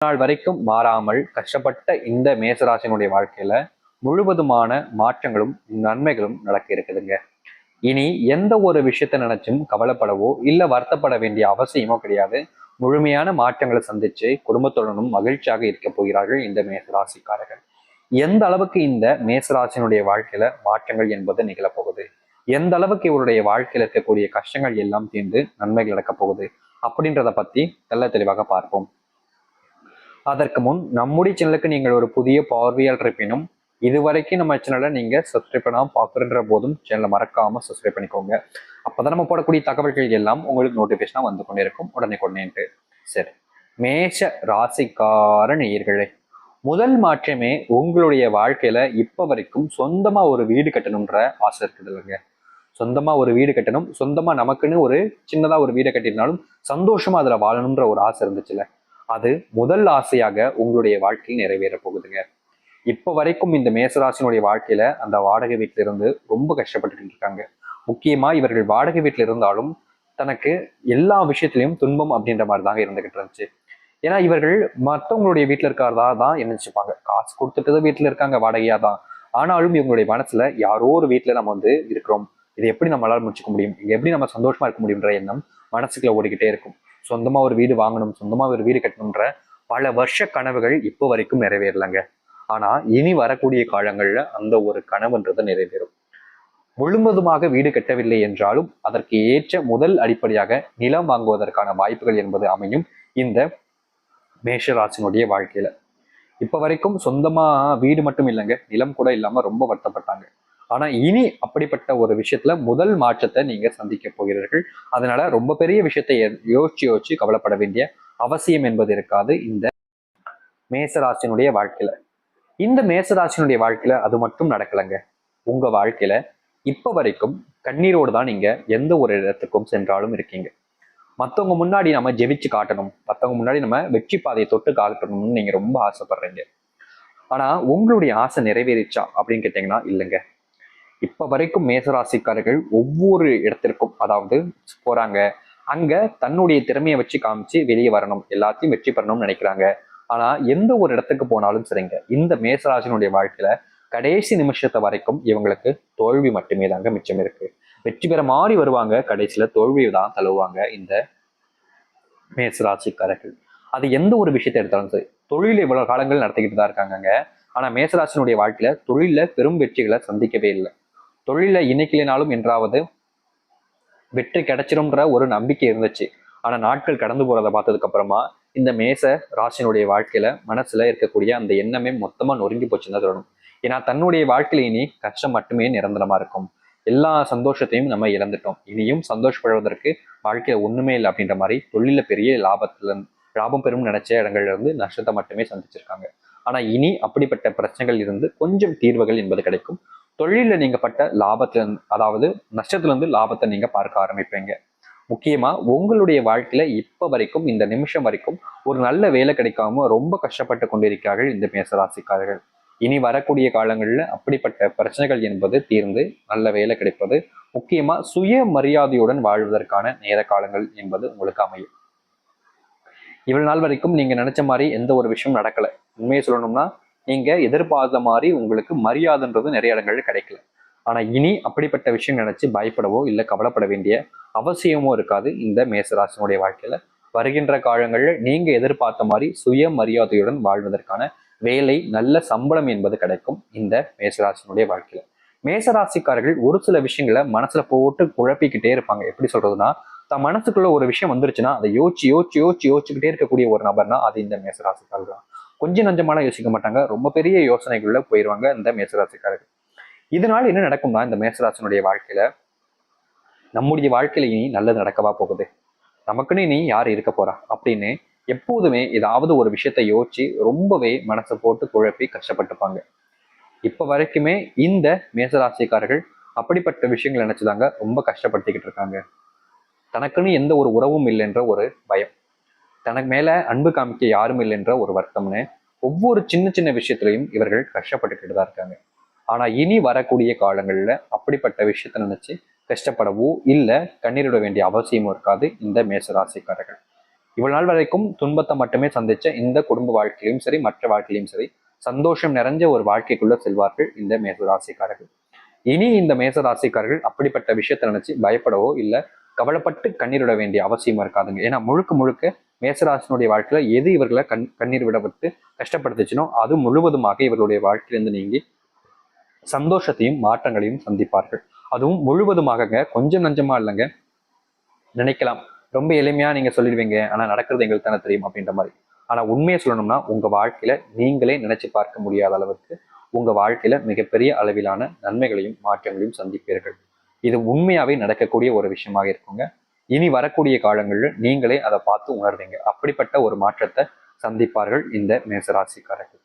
நாள் வரைக்கும் மாறாமல் கஷ்டப்பட்ட இந்த மேசராசினுடைய வாழ்க்கையில முழுவதுமான மாற்றங்களும் நன்மைகளும் நடக்க இருக்குதுங்க. இனி எந்த ஒரு விஷயத்த நினைச்சும் கவலைப்படவோ இல்ல வருத்தப்பட வேண்டிய அவசியமோ கிடையாது. முழுமையான மாற்றங்களை சந்திச்சு குடும்பத்துடனும் மகிழ்ச்சியாக இருக்க போகிறார்கள் இந்த மேசராசிக்காரர்கள். எந்த அளவுக்கு இந்த மேசராசினுடைய வாழ்க்கையில மாற்றங்கள் என்பது நிகழப்போகுது? எந்த அளவுக்கு இவருடைய வாழ்க்கையில இருக்கக்கூடிய கஷ்டங்கள் எல்லாம் தீர்ந்து நன்மைகள் நடக்கப் போகுது? அப்படின்றத பத்தி தெல்ல தெளிவாக பார்ப்போம். அதற்கு முன் நம்முடைய சேனலுக்கு நீங்கள் ஒரு புதிய பார்வையாளர் இருப்பினும் இதுவரைக்கும் நம்ம சேனலை நீங்க சப்ஸ்கிரைப் பண்ணாம பார்க்குறன்ற போதும் சேனலை மறக்காம சப்ஸ்கிரைப் பண்ணிக்கோங்க. அப்பதான் நம்ம போடக்கூடிய தகவல்கள் எல்லாம் உங்களுக்கு நோட்டிஃபிகேஷனாக வந்து கொண்டே இருக்கும் உடனே கொண்டேன்ட்டு சரி. மேஷ ராசிக்கார நேயர்களே முதல் மாற்றமே உங்களுடைய வாழ்க்கையில இப்போ வரைக்கும் சொந்தமா ஒரு வீடு கட்டணுன்ற ஆசை இருக்குது இல்லைங்க? சொந்தமாக ஒரு வீடு கட்டணும் சொந்தமா நமக்குன்னு ஒரு சின்னதாக ஒரு வீடை கட்டியிருந்தாலும் சந்தோஷமாக அதில் வாழணும்ன்ற ஒரு ஆசை இருந்துச்சுல்ல? அது முதல் ஆசையாக உங்களுடைய வாழ்க்கையில் நிறைவேற போகுதுங்க. இப்ப வரைக்கும் இந்த மேசராசினுடைய வாழ்க்கையில அந்த வாடகை வீட்டில இருந்து ரொம்ப கஷ்டப்பட்டுட்டு இருக்காங்க. முக்கியமா இவர்கள் வாடகை வீட்டில இருந்தாலும் தனக்கு எல்லா விஷயத்திலையும் துன்பம் அப்படின்ற மாதிரி தாங்க இருந்துகிட்டு இருந்துச்சு. ஏன்னா இவர்கள் மற்றவங்களுடைய வீட்டில் இருக்கிறதா தான் நினைச்சுப்பாங்க. காசு கொடுத்துட்டு வீட்டில் இருக்காங்க வாடகையா தான். ஆனாலும் இவங்களுடைய மனசுல யாரோ ஒரு வீட்டுல நம்ம வந்து இருக்கிறோம். இதை எப்படி நம்மளால முடிச்சுக்க முடியும்? இங்கே எப்படி நம்ம சந்தோஷமா இருக்க முடியுன்ற எண்ணம் மனசுக்குள்ள ஓடிக்கிட்டே இருக்கும். சொந்தமா ஒரு வீடு வாங்கணும் சொந்தமா ஒரு வீடு கட்டணுன்ற பல வருஷ கனவுகள் இப்போ வரைக்கும் நிறைவேறலைங்க. ஆனா இனி வரக்கூடிய காலங்கள்ல அந்த ஒரு கனவுன்றது நிறைவேறும். முழுவதுமாக வீடு கட்டவில்லை என்றாலும் அதற்கு ஏற்ற முதல் அடிப்படையாக நிலம் வாங்குவதற்கான வாய்ப்புகள் என்பது அமையும் இந்த மேஷராசினுடைய வாழ்க்கையில. இப்ப வரைக்கும் சொந்தமா வீடு மட்டும் இல்லைங்க நிலம் கூட இல்லாம ரொம்ப வருத்தப்பட்டாங்க. ஆனா இனி அப்படிப்பட்ட ஒரு விஷயத்துல முதல் மாற்றத்தை நீங்க சந்திக்க போகிறீர்கள். அதனால ரொம்ப பெரிய விஷயத்தை யோசிச்சு யோசிச்சு கவலைப்பட வேண்டிய அவசியம் என்பது இருக்காது இந்த மேசராசினுடைய வாழ்க்கையில. இந்த மேசராசினுடைய வாழ்க்கையில அது மட்டும் நடக்கலைங்க. உங்க வாழ்க்கையில இப்ப வரைக்கும் கண்ணீரோடு தான் நீங்க எந்த ஒரு இடத்துக்கும் சென்றாலும் இருக்கீங்க. மற்றவங்க முன்னாடி நம்ம ஜெபிச்சு காட்டணும். மற்றவங்க முன்னாடி நம்ம வெற்றி பாதையை தொட்டு காட்டணும்னு நீங்க ரொம்ப ஆசைப்படுறீங்க. ஆனா உங்களுடைய ஆசை நிறைவேறிச்சா அப்படின்னு கேட்டீங்கன்னா இல்லைங்க. இப்போ வரைக்கும் மேசராசிக்காரர்கள் ஒவ்வொரு இடத்திற்கும் அதாவது போறாங்க. அங்க தன்னுடைய திறமையை வச்சு காமிச்சு வெளியே வரணும். எல்லாத்தையும் வெற்றி பெறணும்னு நினைக்கிறாங்க. ஆனா எந்த ஒரு இடத்துக்கு போனாலும் சரிங்க. இந்த மேசராசினுடைய வாழ்க்கையில கடைசி நிமிஷத்தை வரைக்கும் இவங்களுக்கு தோல்வி மட்டுமே தாங்க மிச்சம் இருக்கு. வெற்றி பெற மாறி வருவாங்க. கடைசியில தோல்வியை தான் தழுவுவாங்க இந்த மேசராசிக்காரர்கள். அது எந்த ஒரு விஷயத்தை எடுத்தாலும் சரி தொழில் இவ்வளவு காலங்கள் நடத்திக்கிட்டு தான் இருக்காங்க ஆனா மேசராசினுடைய வாழ்க்கையில தொழில பெரும் வெற்றிகளை சந்திக்கவே இல்லை. தொழிலை இணைக்கலினாலும் என்றாவது வெற்றி கிடைச்சிரும்ன்ற ஒரு நம்பிக்கை இருந்துச்சு. ஆனா நாட்கள் கடந்து போகிறத பார்த்ததுக்கு அப்புறமா இந்த மேச ராசினுடைய வாழ்க்கையில மனசுல இருக்கக்கூடிய அந்த எண்ணமே மொத்தமா நொறுங்கி போச்சுன்னு தான் சொல்லணும். ஏன்னா தன்னுடைய வாழ்க்கையில இனி கஷ்டம் மட்டுமே நிரந்தரமா இருக்கும். எல்லா சந்தோஷத்தையும் நம்ம இழந்துட்டோம். இனியும் சந்தோஷப்படுவதற்கு வாழ்க்கையில ஒண்ணுமே இல்லை அப்படின்ற மாதிரி தொழில பெரிய லாபத்துல லாபம் பெறும் நினைச்ச இடங்கள்ல இருந்து நஷ்டத்தை மட்டுமே சந்திச்சிருக்காங்க. ஆனா இனி அப்படிப்பட்ட பிரச்சனைகள் இருந்து கொஞ்சம் தீர்வுகள் என்பது கிடைக்கும். தொழில நீங்கள் பட்ட லாபத்துல அதாவது நஷ்டத்துல இருந்து லாபத்தை நீங்க பார்க்க ஆரம்பிப்பீங்க. முக்கியமா உங்களுடைய வாழ்க்கையில இப்ப வரைக்கும் இந்த நிமிஷம் வரைக்கும் ஒரு நல்ல வேலை கிடைக்காம ரொம்ப கஷ்டப்பட்டு கொண்டிருக்கிறார்கள் இந்த மேசராசிக்காரர்கள். இனி வரக்கூடிய காலங்களில் அப்படிப்பட்ட பிரச்சனைகள் என்பது தீர்ந்து நல்ல வேலை கிடைப்பது முக்கியமா சுய மரியாதையுடன் வாழ்வதற்கான நேர காலங்கள் என்பது உங்களுக்கு அமையும். இவ்வளவு நாள் வரைக்கும் நீங்க நினைச்ச மாதிரி எந்த ஒரு விஷயம் நடக்கல. உண்மையை சொல்லணும்னா நீங்க எதிர்பார்த்த மாதிரி உங்களுக்கு மரியாதைன்றது நிறைய இடங்கள்ல கிடைக்கல. ஆனா இனி அப்படிப்பட்ட விஷயம் நினைச்சு பயப்படவோ இல்லை கவலைப்பட வேண்டிய அவசியமோ இருக்காது இந்த மேசராசினுடைய வாழ்க்கையில. வருகின்ற காலங்களில் நீங்க எதிர்பார்த்த மாதிரி சுய மரியாதையுடன் வாழ்வதற்கான வேலை நல்ல சம்பளம் என்பது கிடைக்கும் இந்த மேசராசினுடைய வாழ்க்கையில. மேசராசிக்காரர்கள் ஒரு சில விஷயங்களை மனசுல போட்டு குழப்பிக்கிட்டே இருப்பாங்க. எப்படி சொல்றதுன்னா தன் மனசுக்குள்ள ஒரு விஷயம் வந்துருச்சுன்னா அதை யோசிச்சு யோசிச்சு யோசிச்சு யோசிச்சுக்கிட்டே இருக்கக்கூடிய ஒரு நபர்னா அது இந்த மேசராசிக்காரர் தான். கொஞ்சம் நஞ்சமான யோசிக்க மாட்டாங்க. ரொம்ப பெரிய யோசனைகளில் போயிடுவாங்க இந்த மேசராசிக்காரர்கள். இதனால் என்ன நடக்கும்னா இந்த மேசராசனுடைய வாழ்க்கையில நம்முடைய வாழ்க்கையில இனி நல்லது நடக்கவா போகுது? நமக்குன்னு இனி யார் இருக்க போறா? அப்படின்னு எப்போதுமே ஏதாவது ஒரு விஷயத்த யோசிச்சு ரொம்பவே மனசை போட்டு குழப்பி கஷ்டப்பட்டுப்பாங்க. இப்ப வரைக்குமே இந்த மேசராசிக்காரர்கள் அப்படிப்பட்ட விஷயங்கள் நினைச்சுதாங்க ரொம்ப கஷ்டப்படுத்திக்கிட்டு இருக்காங்க. தனக்குன்னு எந்த ஒரு உறவும் இல்லைன்ற ஒரு பயம். தனக்கு மேல அன்பு காமிக்க யாரும் இல்லைன்ற ஒரு வருத்தம்னு ஒவ்வொரு சின்ன சின்ன விஷயத்திலையும் இவர்கள் கஷ்டப்பட்டுக்கிட்டு தான் இருக்காங்க. ஆனா இனி வரக்கூடிய காலங்கள்ல அப்படிப்பட்ட விஷயத்த நினைச்சு கஷ்டப்படவோ இல்லை கண்ணீரிட வேண்டிய அவசியமும் இருக்காது இந்த மேசராசிக்காரர்கள். இவ்வளவு நாள் வரைக்கும் துன்பத்தை மட்டுமே சந்திச்ச இந்த குடும்ப வாழ்க்கையிலும் சரி மற்ற வாழ்க்கையிலும் சரி சந்தோஷம் நிறைஞ்ச ஒரு வாழ்க்கைக்குள்ள செல்வார்கள் இந்த மேசராசிக்காரர்கள். இனி இந்த மேசராசிக்காரர்கள் அப்படிப்பட்ட விஷயத்தை நினைச்சு பயப்படவோ இல்ல கவலைப்பட்டு கண்ணீர் விட வேண்டிய அவசியமும் இருக்காதுங்க. ஏன்னா முழுக்க முழுக்க மேசராசினுடைய வாழ்க்கையில எது இவர்களை கண் கண்ணீர் விடப்பட்டு கஷ்டப்படுத்துச்சுனோ அது முழுவதுமாக இவர்களுடைய வாழ்க்கையிலிருந்து நீங்கி சந்தோஷத்தையும் மாற்றங்களையும் சந்திப்பார்கள். அதுவும் முழுவதுமாகங்க கொஞ்சம் நஞ்சமா இல்லைங்க. நினைக்கலாம். ரொம்ப எளிமையா நீங்க சொல்லிடுவீங்க. ஆனா நடக்கிறது எங்களுக்கு தானே தெரியும் அப்படின்ற மாதிரி. ஆனா உண்மையை சொல்லணும்னா உங்க வாழ்க்கையில நீங்களே நினைச்சு பார்க்க முடியாத அளவுக்கு உங்க வாழ்க்கையில மிகப்பெரிய அளவிலான நன்மைகளையும் மாற்றங்களையும் சந்திப்பீர்கள். இது உண்மையாவே நடக்கக்கூடிய ஒரு விஷயமாக இருக்குங்க. இனி வரக்கூடிய காலங்களில் நீங்களே அதை பார்த்து உணர்வீங்க. அப்படிப்பட்ட ஒரு மாற்றத்தை சந்திப்பார்கள் இந்த மேசராசிக்காரர்கள்.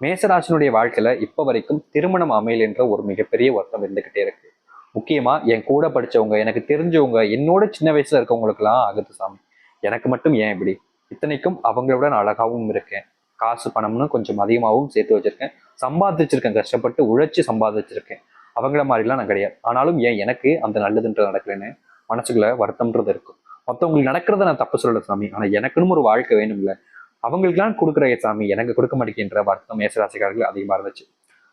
மேசராசினுடைய வாழ்க்கையில இப்ப வரைக்கும் திருமணம் அமையல் என்ற ஒரு மிகப்பெரிய வருத்தம் இருந்துகிட்டே இருக்கு. முக்கியமா என் கூட படிச்சவங்க எனக்கு தெரிஞ்சவங்க என்னோட சின்ன வயசுல இருக்கவங்களுக்கெல்லாம் ஆகுது சாமி. எனக்கு மட்டும் ஏன் இப்படி? இத்தனைக்கும் அவங்களோட நான் அழகாவும் இருக்கேன். காசு பணம்னு கொஞ்சம் அதிகமாகவும் சேர்த்து வச்சிருக்கேன். சம்பாதிச்சிருக்கேன் கஷ்டப்பட்டு உழைச்சி சம்பாதிச்சிருக்கேன். அவங்கள மாதிரிலாம் நான் கிடையாது. ஆனாலும் ஏன் எனக்கு அந்த நல்லதுன்றது நடக்கலன்னு மனசுக்குள்ள வருத்தம்ன்றது இருக்கும். மற்றவங்களுக்கு நடக்கிறத நான் தப்பு சொல்லல சாமி. ஆனா எனக்குன்னு ஒரு வாழ்க்கை வேணும்ல. அவங்களுக்குலாம் கொடுக்குற சாமி எனக்கு கொடுக்க மாட்டேங்கின்ற வருத்தம் மேசராசிக்காரர்கள் அதிகமா இருந்துச்சு.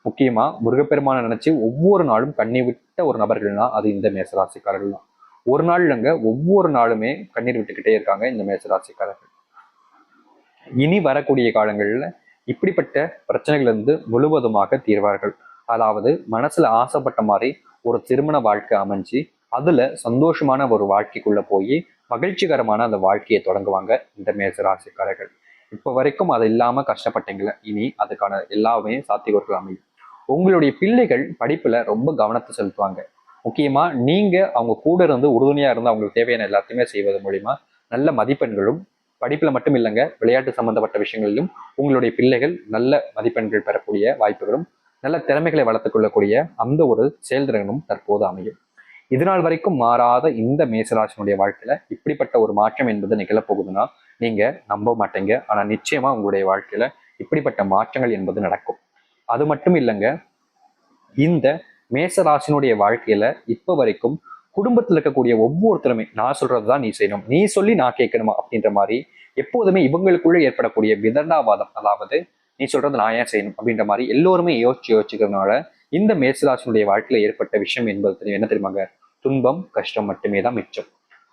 முக்கியமா முருகப்பெருமானை நினைச்சு ஒவ்வொரு நாளும் கண்ணீர் விட்ட ஒரு நபர்கள்னா அது இந்த மேசராசிக்காரர்கள் தான். ஒரு நாள் இல்லைங்க ஒவ்வொரு நாளுமே கண்ணீர் விட்டுக்கிட்டே இருக்காங்க இந்த மேசராசிக்காரர்கள். இனி வரக்கூடிய காலங்களில் இப்படிப்பட்ட பிரச்சனைகள் இருந்து முழுவதுமாக தீர்வார்கள். அதாவது மனசுல ஆசைப்பட்ட மாதிரி ஒரு திருமண வாழ்க்கை அமைஞ்சு அதுல சந்தோஷமான ஒரு வாழ்க்கைக்குள்ள போய் மகிழ்ச்சிகரமான அந்த வாழ்க்கையை தொடங்குவாங்க இந்த மேசராசிக்காரர்கள் இப்போ வரைக்கும் அது இல்லாம கஷ்டப்பட்டீங்களே இனி அதுக்கான எல்லாமே சாத்தியக்கூறுகள் அமையும். உங்களுடைய பிள்ளைகள் படிப்புல ரொம்ப கவனத்தை செலுத்துவாங்க. முக்கியமா நீங்க அவங்க கூட இருந்து உறுதுணையா இருந்து அவங்களுக்கு தேவையான எல்லாத்தையுமே செய்வது மூலியமா நல்ல மதிப்பெண்களும் படிப்புல மட்டும் இல்லைங்க விளையாட்டு சம்பந்தப்பட்ட விஷயங்களிலும் உங்களுடைய பிள்ளைகள் நல்ல மதிப்பெண்கள் பெறக்கூடிய வாய்ப்புகளும் நல்ல திறமைகளை வளர்த்துக் கொள்ளக்கூடிய அந்த ஒரு செயல்திறனும் தற்போது அமையும். இதுநாள் வரைக்கும் மாறாத இந்த மேசராசினுடைய வாழ்க்கையில இப்படிப்பட்ட ஒரு மாற்றம் என்பது நிகழப்போகுதுன்னா நீங்க நம்ப மாட்டீங்க. ஆனா நிச்சயமா உங்களுடைய வாழ்க்கையில இப்படிப்பட்ட மாற்றங்கள் என்பது நடக்கும். அது மட்டும் இல்லைங்க இந்த மேசராசினுடைய வாழ்க்கையில இப்ப வரைக்கும் குடும்பத்தில் இருக்கக்கூடிய ஒவ்வொருத்தருமே நான் சொல்றதுதான் நீ செய்யணும். நீ சொல்லி நான் கேட்கணுமா அப்படின்ற மாதிரி எப்போதுமே இவங்களுக்குள்ள ஏற்படக்கூடிய விதண்டாவாதம் அதாவது நீ சொல்றது நான் ஏன் செய்யணும் அப்படின்ற மாதிரி எல்லோருமே யோசிச்சு யோசிக்கிறதுனால இந்த மேசராசினுடைய வாழ்க்கையில ஏற்பட்ட விஷயம் என்பது தெரியும். என்ன தெரியுமாங்க? துன்பம் கஷ்டம் மட்டுமே தான் மிச்சம்.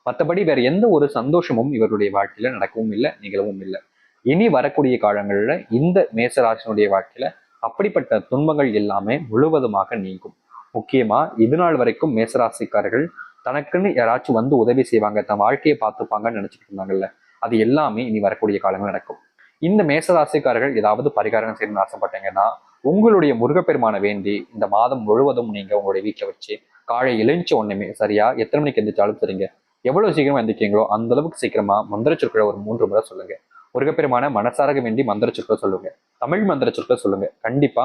மற்றபடி வேற எந்த ஒரு சந்தோஷமும் இவருடைய வாழ்க்கையில நடக்கவும் இல்லை நிகழவும் இல்லை. இனி வரக்கூடிய காலங்களில் இந்த மேசராசினுடைய வாழ்க்கையில அப்படிப்பட்ட துன்பங்கள் எல்லாமே முழுவதுமாக நீங்கும். முக்கியமா இது நாள் வரைக்கும் மேசராசிக்காரர்கள் தனக்குன்னு யாராச்சும் வந்து உதவி செய்வாங்க தன் வாழ்க்கையை பார்த்துப்பாங்கன்னு நினைச்சிட்டு இருந்தாங்கல்ல அது எல்லாமே இனி வரக்கூடிய காலங்கள் நடக்கும். இந்த மேசராசிக்காரர்கள் ஏதாவது பரிகாரம் செய்யணும்னு ஆசைப்பட்டீங்கன்னா உங்களுடைய முருகப்பெருமான வேண்டி இந்த மாதம் முழுவதும் நீங்க உங்களுடைய வீட்டில் வச்சு காலை எழுந்த உடனே சரியா? எத்தனை மணிக்கு எந்திரிச்சாலும் சரிங்க. எவ்வளவு சீக்கிரமா எந்திரிக்கீங்களோ அந்த அளவுக்கு சீக்கிரமா மந்திர சொற்களை ஒரு மூன்று முறை சொல்லுங்க. முருகப்பெருமான மனசாரக வேண்டி மந்திர சொற்களை சொல்லுங்க. தமிழ் மந்திர சொற்களை சொல்லுங்க. கண்டிப்பா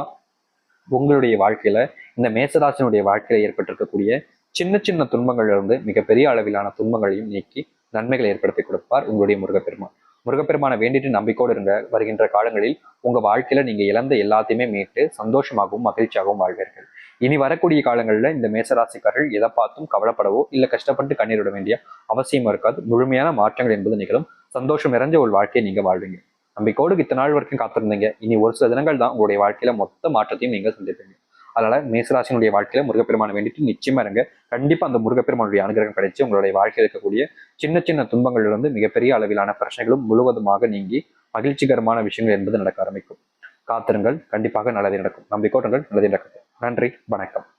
உங்களுடைய வாழ்க்கையில இந்த மேசராசனுடைய வாழ்க்கையில ஏற்பட்டிருக்கக்கூடிய சின்ன சின்ன துன்பங்கள்ல இருந்து மிகப்பெரிய அளவிலான துன்பங்களையும் நீக்கி நன்மைகளை ஏற்படுத்தி கொடுப்பார் உங்களுடைய முருகப்பெருமான். முருகப்பெருமானை வேண்டிட்டு நம்பிக்கோடு இருங்க. வருகின்ற காலங்களில் உங்க வாழ்க்கையில நீங்க இழந்த எல்லாத்தையுமே மீட்டு சந்தோஷமாகவும் மகிழ்ச்சியாகவும் வாழ்வீர்கள். இனி வரக்கூடிய காலங்களில் இந்த மேசராசிக்காரர்கள் எதை பார்த்தும் கவலைப்படவோ இல்லை கஷ்டப்பட்டு கண்ணீர் விட வேண்டிய அவசியம் இருக்காது. முழுமையான மாற்றங்கள் என்பது நிகழும். சந்தோஷம் நிறைஞ்ச ஒரு வாழ்க்கையை நீங்க வாழ்வீங்க. நம்பிக்கோடு இத்தனை நாள் வரைக்கும் காத்திருந்தீங்க. இனி ஒரு சில தினங்கள் தான் உங்களுடைய வாழ்க்கையில மொத்த மாற்றத்தையும் நீங்க சந்திப்பீங்க. அதனால மேசராசினுடைய வாழ்க்கையில முருகப்பெருமான வேண்டிட்டு நிச்சயமா இருங்க. கண்டிப்பா அந்த முருகப்பெருமானுடைய அனுகிரகம் கிடைச்சு உங்களுடைய வாழ்க்கையில் இருக்கக்கூடிய சின்ன சின்ன துன்பங்களிலிருந்து மிகப்பெரிய அளவிலான பிரச்சனைகளும் முழுவதுமாக நீங்கி மகிழ்ச்சிகரமான விஷயங்கள் என்பது நடக்க ஆரம்பிக்கும். காத்திருங்கள். கண்டிப்பாக நல்லது நடக்கும். நம்பிக்கோட்டங்கள் நல்லது நடக்கும். நன்றி. வணக்கம்.